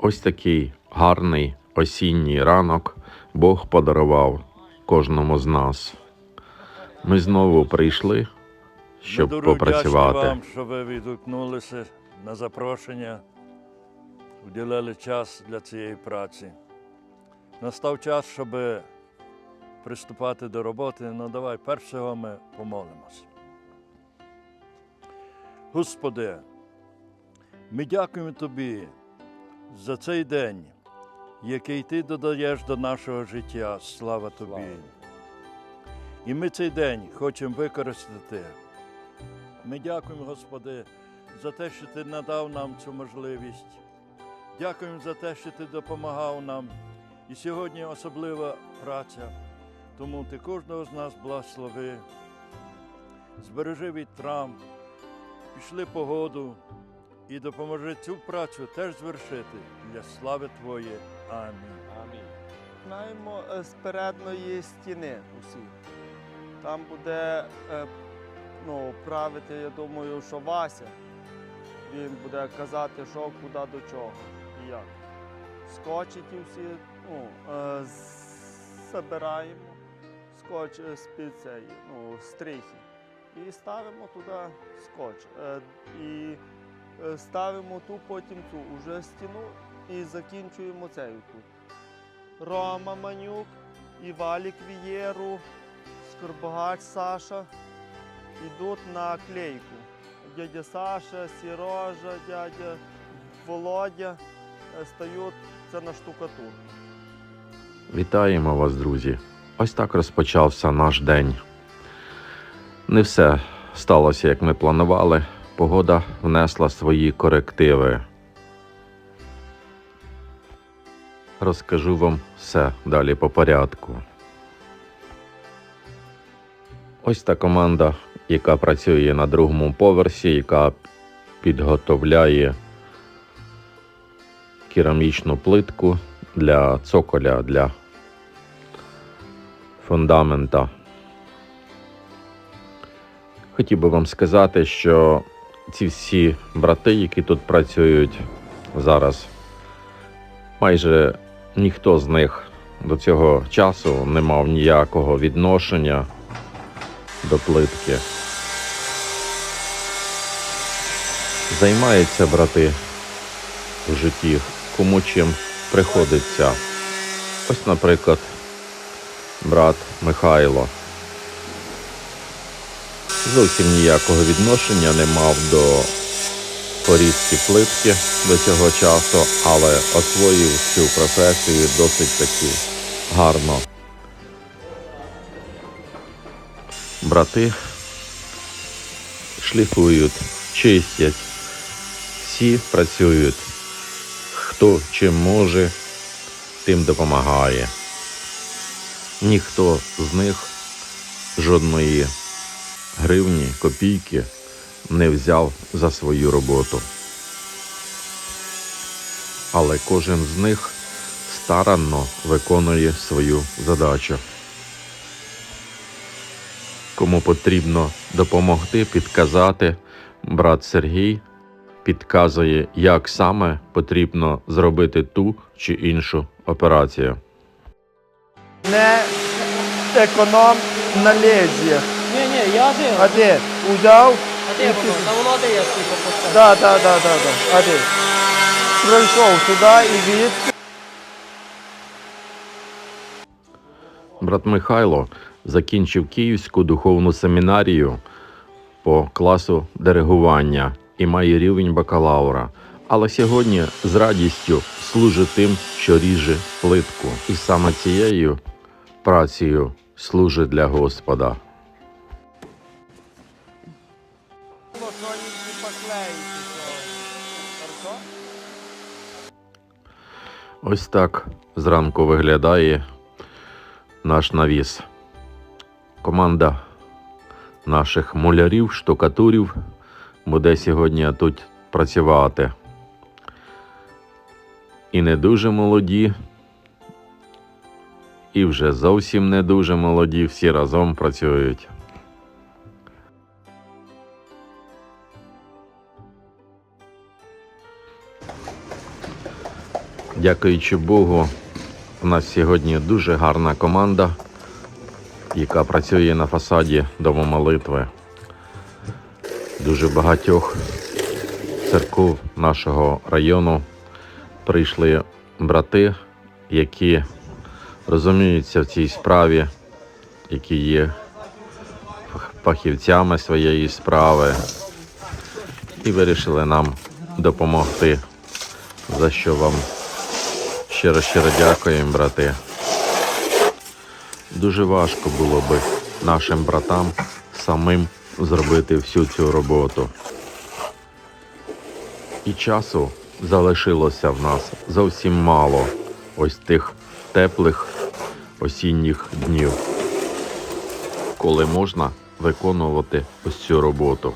Ось такий гарний осінній ранок Бог подарував кожному з нас. Ми знову прийшли, щоб Ми попрацювати. вам, що ви відгукнулися на запрошення, уділили час для цієї праці. Настав час, щоб приступати до роботи. Ну давай, перш всього ми помолимось. Господи, ми дякуємо Тобі за цей день, який Ти додаєш до нашого життя. Слава Тобі. І ми цей день хочемо використати. Ми дякуємо, Господи, за те, що Ти надав нам цю можливість. Дякуємо за те, що Ти допомагав нам. І сьогодні особлива праця. Тому Ти кожного з нас благослови. Збережи від травм, пішли погоду і допоможи цю працю теж звершити для слави Твоєї. Амінь. Починаємо е, з передної стіни усі. Там буде е, ну, правити, я думаю, що Вася. Він буде казати, що куди до чого і як. Скотчі ті всі ну, е, забираємо, скотч з-під ну, стрихи. І ставимо туди скотч. І ставимо ту потім цю уже стіну і закінчуємо цею тут. Рома Манюк, і Валік Вієру, Скорбогач Саша йдуть на клейку. Дядя Саша, Сірожа, дядя Володя е, стають це на штукатурку. Вітаємо вас, друзі! Ось так розпочався наш день. Не все сталося, як ми планували. Погода внесла свої корективи. Розкажу вам все далі по порядку. Ось та команда, яка працює на другому поверсі, яка підготовляє керамічну плитку для цоколя, для фундамента. Хотів би вам сказати, що ці всі брати, які тут працюють зараз, майже ніхто з них до цього часу не мав ніякого відношення до плитки. Займаються брати в житті, кому чим приходиться. Ось, наприклад, брат Михайло. Зовсім ніякого відношення не мав до порізки плитки до цього часу, але освоїв цю професію досить таки гарно. Брати шліфують, чистять, всі працюють. Хто чим може, тим допомагає. Ніхто з них жодної гривні, копійки не взяв за свою роботу. Але кожен з них старанно виконує свою задачу. Кому потрібно допомогти, підказати, брат Сергій підказує, як саме потрібно зробити ту чи іншу операцію. Не економ на лезі. Я один. А де? Узяв? А де воно? Та воно де я скільки поставив. Да, да, да, да, да. А де? Прийшов сюди і від. Брат Михайло закінчив Київську духовну семінарію по класу диригування і має рівень бакалавра. Але сьогодні з радістю служить тим, що ріже плитку. І саме цією працею служить для Господа. Ось так зранку виглядає наш навіс. Команда наших мулярів, штукатурів буде сьогодні тут працювати. І не дуже молоді, і вже зовсім не дуже молоді, всі разом працюють. Дякуючи Богу, у нас сьогодні дуже гарна команда, яка працює на фасаді Дому молитви. Дуже багатьох церков нашого району прийшли брати, які розуміються в цій справі, які є фахівцями своєї справи і вирішили нам допомогти, за що вам щиро щиро дякуємо, брати. Дуже важко було би нашим братам самим зробити всю цю роботу. І часу залишилося в нас зовсім мало ось тих теплих осінніх днів, коли можна виконувати ось цю роботу.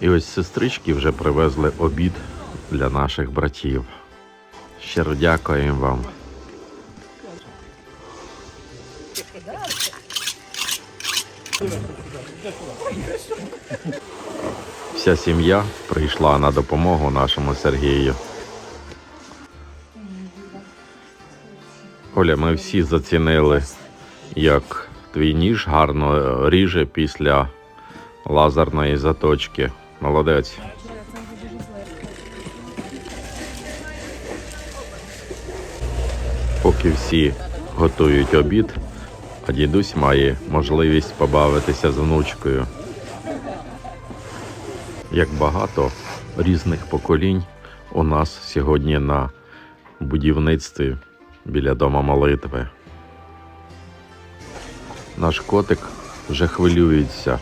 І ось сестрички вже привезли обід для наших братів. Щиро дякуємо вам. Вся сім'я прийшла на допомогу нашому Сергію. Оля, ми всі зацінили, як твій ніж гарно ріже після лазерної заточки. Молодець. Поки всі готують обід, а дідусь має можливість побавитися з внучкою. Як багато різних поколінь у нас сьогодні на будівництві біля дома молитви. Наш котик вже хвилюється.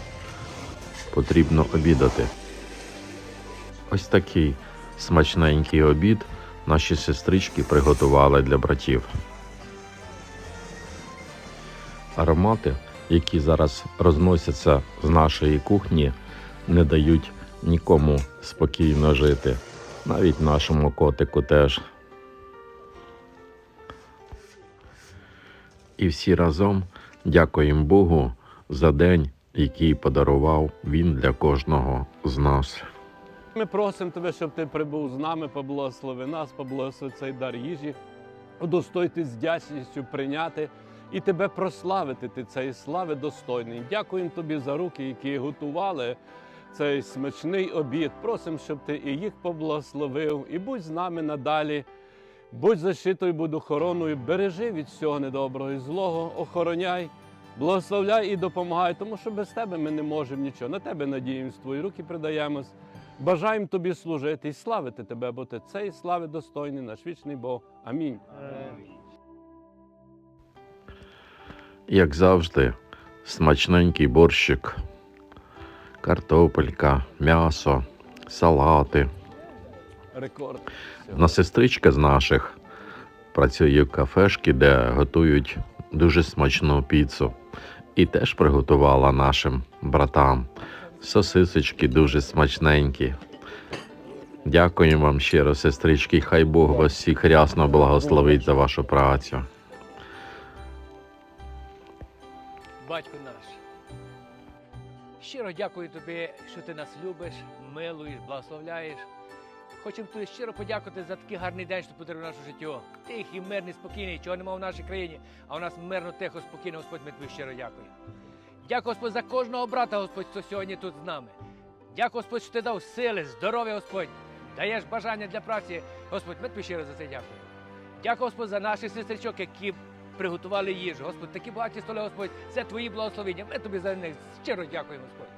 Потрібно обідати. Ось такий смачненький обід наші сестрички приготували для братів. Аромати, які зараз розносяться з нашої кухні, не дають нікому спокійно жити, навіть нашому котику теж. І всі разом дякуємо Богу за день, який подарував Він для кожного з нас. Ми просимо тебе, щоб ти прибув з нами, поблагослови нас, поблагослови цей дар їжі, удостойти з вдячністю прийняти і тебе прославити. Ти цієї слави достойний. Дякуємо тобі за руки, які готували цей смачний обід. Просимо, щоб ти і їх поблагословив, і будь з нами надалі. Будь защитою, будь охороною, бережи від всього недоброго і злого, охороняй, благословляй і допомагай, тому що без тебе ми не можемо нічого. На тебе надіємось, в твої руки придаємось. Бажаємо тобі служити і славити тебе, бо ти цієї слави достойний, наш вічний Бог. Амінь. Як завжди, смачненький борщик, картопелька, м'ясо, салати. Рекорд. На сестричка з наших працює в кафешці, де готують дуже смачну піцу. І теж приготувала нашим братам. Сосисочки дуже смачненькі. Дякуємо вам щиро, сестрички. Хай Бог вас всіх рясно благословить за вашу працю. Батько наш. Щиро дякую тобі, що ти нас любиш, милуєш, благословляєш. Хочемо тобі щиро подякувати за такий гарний день, що подарував наше життя. Тихий, мирний, спокійний, чого нема в нашій країні, а у нас мирно, тихо, спокійно, Господь, ми тобі щиро дякую. Дякую, Господь, за кожного брата, Господь, хто сьогодні тут з нами. Дякую, Господь, що ти дав сили, здоров'я, Господь. Даєш бажання для праці. Господь, ми тобі щиро за це дякую. Дякую, Господь, за наших сестричок, які приготували їжу. Господь, такі багаті столи, Господь, це твої благословення. Ми тобі за них щиро дякуємо, Господь.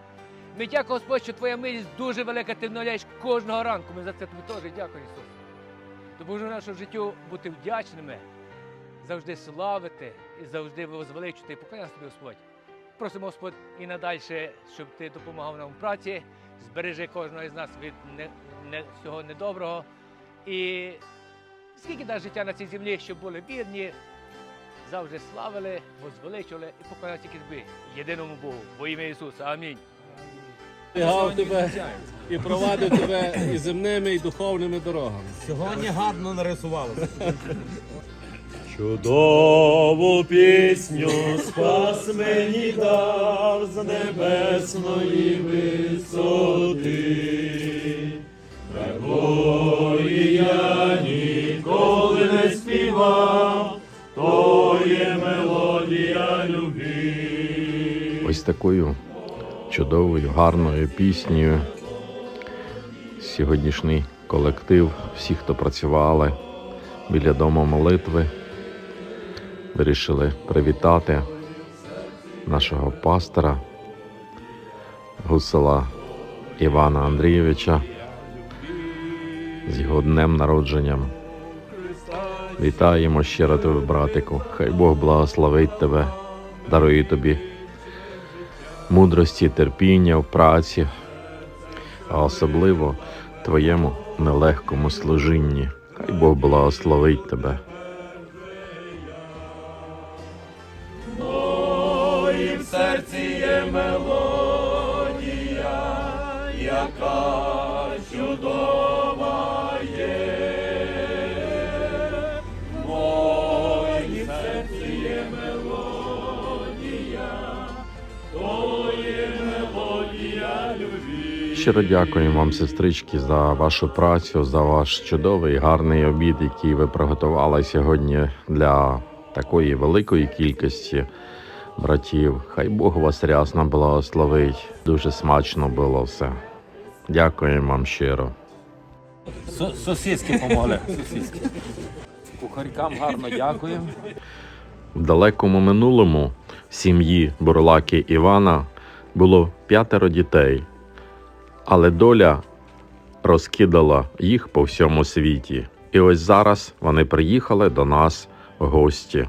Ми дякуємо, Господь, що твоя милість дуже велика, ти вновляєш кожного ранку. Ми за це тобі теж дякуємо, Ісус. Допоможи нашому життю бути вдячними, завжди славити і завжди возвеличити і тобі, Господь. Просимо, Господь, і надальше, щоб ти допомагав нам в праці, збережи кожного із нас від не, не, всього недоброго. І скільки дасть життя на цій землі, щоб були бідні, завжди славили, возвеличували і поклоняли тільки тобі, єдиному Богу, во ім'я Ісуса. Амінь. Берігав тебе і провадив тебе і земними, і духовними дорогами. Сьогодні гарно нарисувалося. Чудову пісню спас мені дав з небесної висоти, такої я ніколи не співав, то є мелодія любви. Ось такою чудовою, гарною піснею. Сьогоднішній колектив, всі, хто працювали біля дому молитви вирішили привітати нашого пастора гусела Івана Андрійовича з його днем народженням. Вітаємо щиро тебе, братику. Хай Бог благословить тебе, дарує тобі мудрості, терпіння в праці, а особливо твоєму нелегкому служінні. Хай Бог благословить тебе. Щиро дякуємо вам, сестрички, за вашу працю, за ваш чудовий гарний обід, який ви приготували сьогодні для такої великої кількості братів. Хай Бог вас рясно благословить. Дуже смачно було все. Дякуємо вам щиро. Сусідські помогли. Сусідські. Кухарькам гарно дякуємо. В далекому минулому в сім'ї Бурлаки Івана було п'ятеро дітей, але доля розкидала їх по всьому світі. І ось зараз вони приїхали до нас в гості.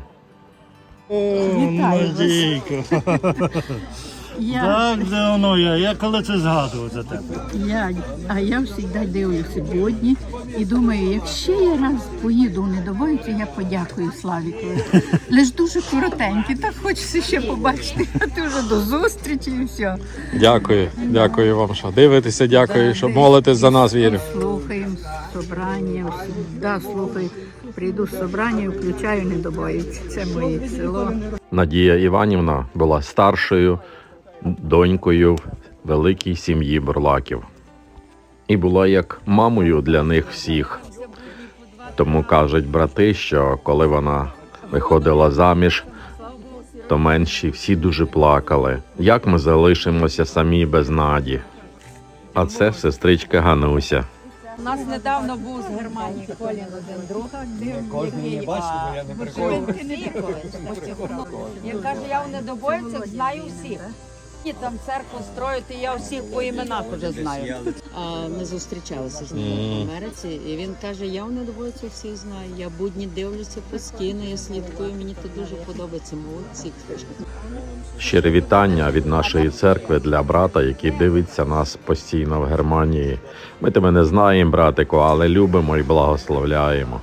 Надійко. Я, Так давно я. Я коли це згадував за тебе. я, а я завжди дивлюся будні і думаю, якщо я раз поїду у Недобоївці, я подякую Славікові. Лиш дуже коротенькі, так хочеться ще побачити. А ти вже до зустрічі і все. Дякую, дякую вам, що дивитеся, дякую, що молитесь за нас, вірю. Слухаємо собрання, да, слухаю. Прийду з собрання, включаю Недобоївці. Це моє село. Надія Іванівна була старшою донькою в великій сім'ї Бурлаків і була як мамою для них всіх. Тому кажуть брати, що коли вона виходила заміж, то менші всі дуже плакали. Як ми залишимося самі без наді? А це сестричка Гануся. У нас недавно був з Германії Колін один друг. Який, а, ми жили в Києві колись. Він каже, я в недобоївцях знаю всіх. І там церкву строїти, я всіх по іменах вже знаю. А ми зустрічалися з ним в Америці, і він каже: я в недовольці всіх знаю. Я будні дивлюся постійно, я слідкую. Мені то дуже подобається. Молодці. Щире вітання від нашої церкви для брата, який дивиться нас постійно в Германії. Ми тебе не знаємо, братику, але любимо і благословляємо.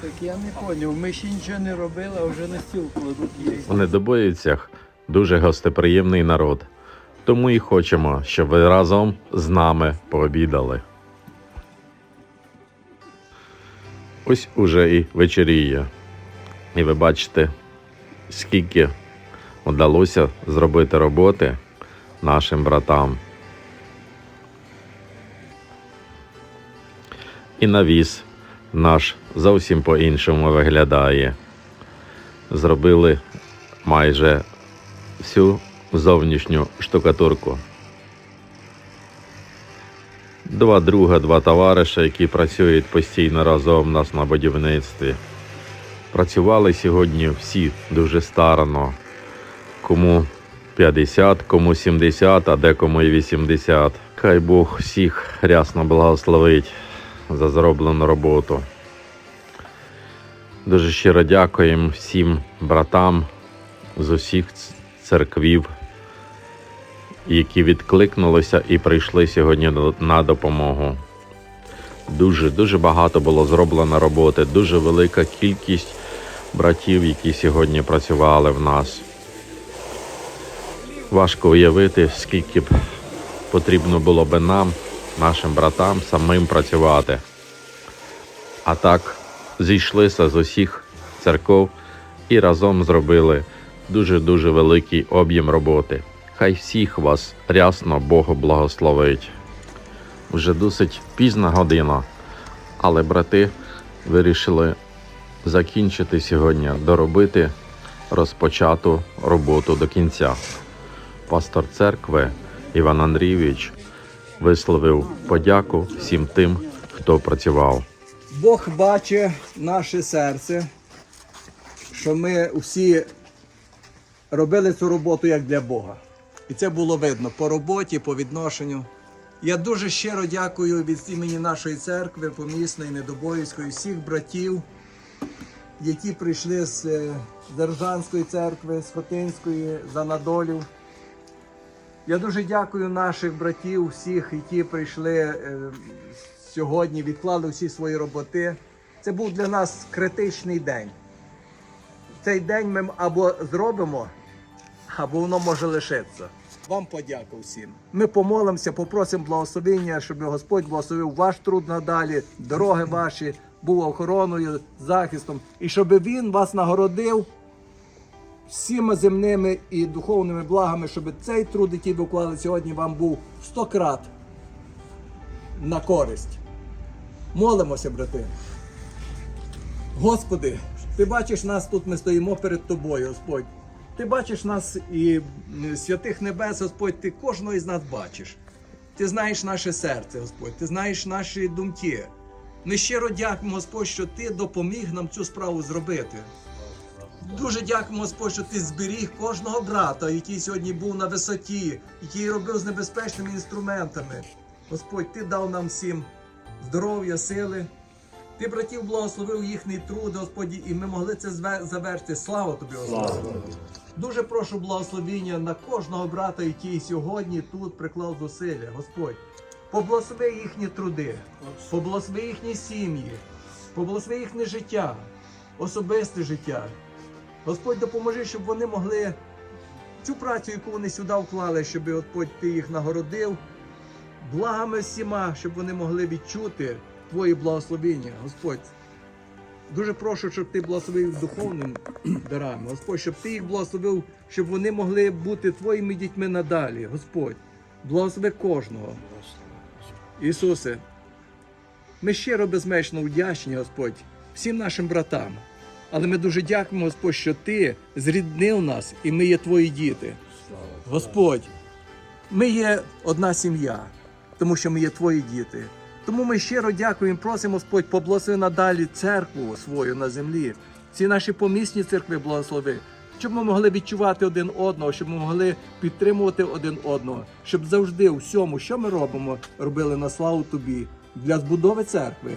Так я не поняв, ми ще нічого не робили, а вже на стіл кладуть їсти. В Недобоївцях дуже гостеприємний народ. Тому і хочемо, щоб ви разом з нами пообідали. Ось уже і вечеріє. І ви бачите, скільки вдалося зробити роботи нашим братам. І навіс наш зовсім по-іншому виглядає. Зробили майже всю зовнішню штукатурку. Два друга, два товариша, які працюють постійно разом у нас на будівництві. Працювали сьогодні всі дуже старано. Кому 50, кому 70, а декому і 80. Хай Бог всіх рясно благословить за зроблену роботу. Дуже щиро дякуємо всім братам з усіх церквів, які відкликнулися і прийшли сьогодні на допомогу. Дуже дуже багато було зроблено роботи, дуже велика кількість братів, які сьогодні працювали в нас. Важко уявити, скільки б потрібно було би нам, нашим братам, самим працювати. А так зійшлися з усіх церков і разом зробили дуже-дуже великий об'єм роботи. Хай всіх вас рясно Богу благословить. Вже досить пізна година, але брати вирішили закінчити сьогодні, доробити розпочату роботу до кінця. пастор церкви Іван Андрійович висловив подяку всім тим, хто працював. Бог бачить наше серце, що ми всі робили цю роботу як для Бога. І це було видно по роботі, по відношенню. Я дуже щиро дякую від імені нашої церкви, помісної, недобоївської, всіх братів, які прийшли з Держанської церкви, з Хотинської, з Анадолів. Я дуже дякую наших братів, всіх, які прийшли е, сьогодні, відклали всі свої роботи. Це був для нас критичний день. Цей день ми або зробимо, або воно може лишитися. Вам подяку всім. Ми помолимося, попросимо благословення, щоб Господь благословив ваш труд надалі, дороги ваші, був охороною, захистом, і щоб Він вас нагородив всіма земними і духовними благами, щоб цей труд, який ви вклали сьогодні, вам був сто крат на користь. Молимося, брати. Господи, ти бачиш нас тут, ми стоїмо перед тобою, Господь. Ти бачиш нас і святих небес, Господь, ти кожного із нас бачиш. Ти знаєш наше серце, Господь, ти знаєш наші думки. Ми щиро дякуємо, Господь, що ти допоміг нам цю справу зробити. Дуже дякуємо, Господь, що ти зберіг кожного брата, який сьогодні був на висоті, який робив з небезпечними інструментами. Господь, ти дав нам всім здоров'я, сили. Ти братів благословив їхній труд, Господі, і ми могли це завершити. Слава тобі, Господи! Дуже прошу благословіння на кожного брата, який сьогодні тут приклав зусилля. Господь, поблагослови їхні труди, поблагослови їхні сім'ї, поблагослови їхнє життя, особисте життя. Господь, допоможи, щоб вони могли цю працю, яку вони сюди вклали, щоб Господь ти їх нагородив, благами всіма, щоб вони могли відчути Твої благословення, Господь. Дуже прошу, щоб ти благословив духовним дарами, Господь, щоб ти їх благословив, щоб вони могли бути твоїми дітьми надалі, Господь. Благослови кожного. Ісусе, ми щиро безмежно вдячні, Господь, всім нашим братам. Але ми дуже дякуємо, Господь, що Ти зріднив нас і ми є Твої діти. Господь, ми є одна сім'я, тому що ми є Твої діти. Тому ми щиро дякуємо, просимо, Господь, поблагослови надалі церкву свою на землі, ці наші помісні церкви благослови, щоб ми могли відчувати один одного, щоб ми могли підтримувати один одного, щоб завжди у всьому, що ми робимо, робили на славу Тобі для збудови церкви,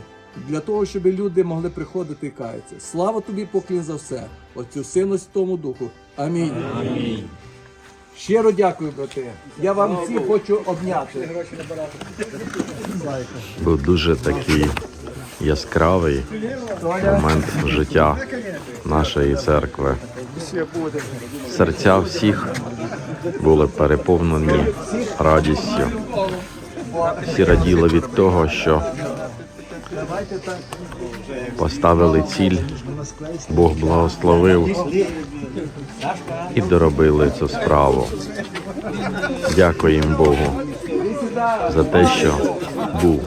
для того, щоб люди могли приходити і каятися. Слава тобі, поклін за все, Отцю Сину Святому Духу. Амінь. Амінь. Щиро дякую, брати. Я вам всіх хочу обняти. Був дуже такий яскравий момент життя нашої церкви. Серця всіх були переповнені радістю. Всі раділи від того, що поставили ціль, Бог благословив і доробили цю справу. Дякуємо Богу за те, що був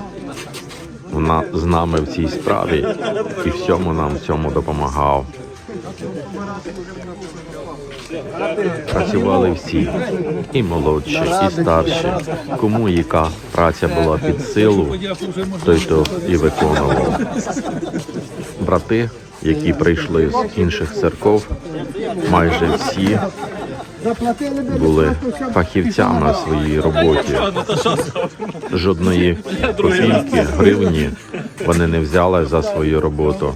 з нами в цій справі і всьому нам в цьому допомагав. Працювали всі, і молодші, і старші. Кому яка праця була під силу, той то і виконував. Брати, які прийшли з інших церков, майже всі були фахівцями в своїй роботі. Жодної копійки, гривні вони не взяли за свою роботу.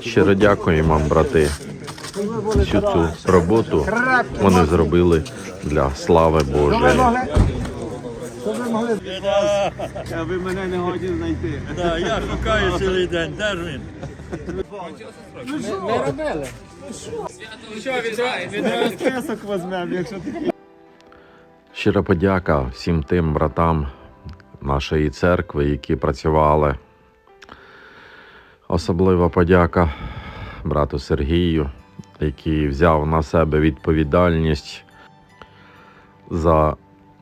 Щиро дякуємо вам, брати. Всю цю роботу вони зробили для слави Божої. А ви мене не годі знайти. Так, я шукаю цілий день, де ж він? Ми робили. Що? Список візьмемо, якщо ти Щира подяка всім тим братам нашої церкви, які працювали. Особлива подяка брату Сергію, який взяв на себе відповідальність за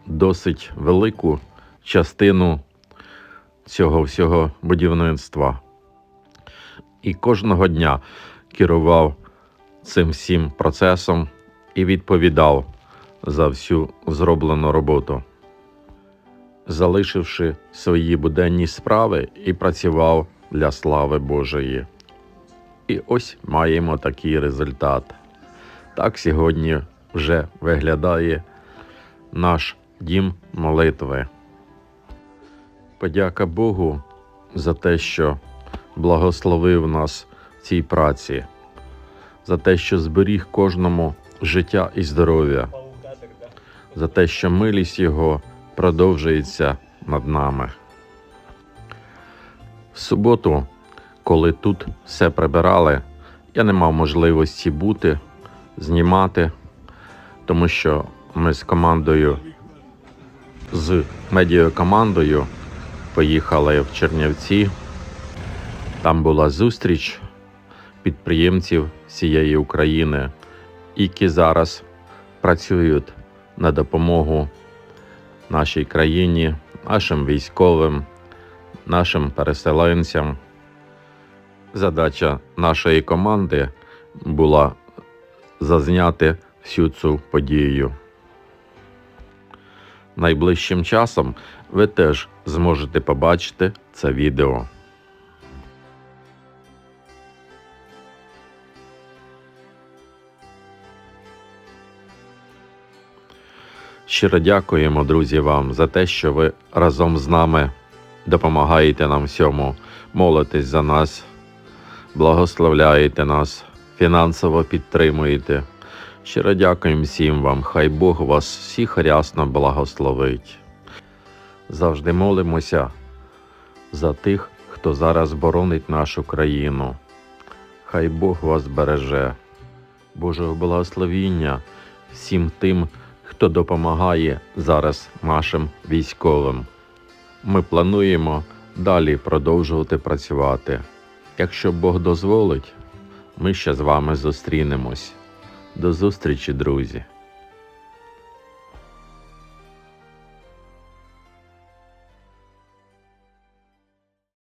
досить велику частину цього всього будівництва. І кожного дня керував цим всім процесом і відповідав за всю зроблену роботу, залишивши свої буденні справи і працював для слави Божої. І ось маємо такий результат. Так сьогодні вже виглядає наш дім молитви. Подяка Богу за те, що благословив нас в цій праці, за те, що зберіг кожному життя і здоров'я, за те, що милість Його продовжується над нами. В суботу, коли тут все прибирали, я не мав можливості бути, знімати, тому що ми з командою, з медіакомандою поїхали в Чернівці. Там була зустріч підприємців всієї України, які зараз працюють на допомогу нашій країні, нашим військовим, нашим переселенцям. Задача нашої команди була зазняти всю цю подію. Найближчим часом ви теж зможете побачити це відео. Щиро дякуємо, друзі, вам за те, що ви разом з нами допомагаєте нам всьому, молитесь за нас, благословляєте нас, фінансово підтримуєте. Щиро дякуємо всім вам. Хай Бог вас всіх рясно благословить. Завжди молимося за тих, хто зараз боронить нашу країну. Хай Бог вас береже. Божого благословіння всім тим, хто допомагає зараз нашим військовим. Ми плануємо далі продовжувати працювати. Якщо Бог дозволить, ми ще з вами зустрінемось. До зустрічі, друзі!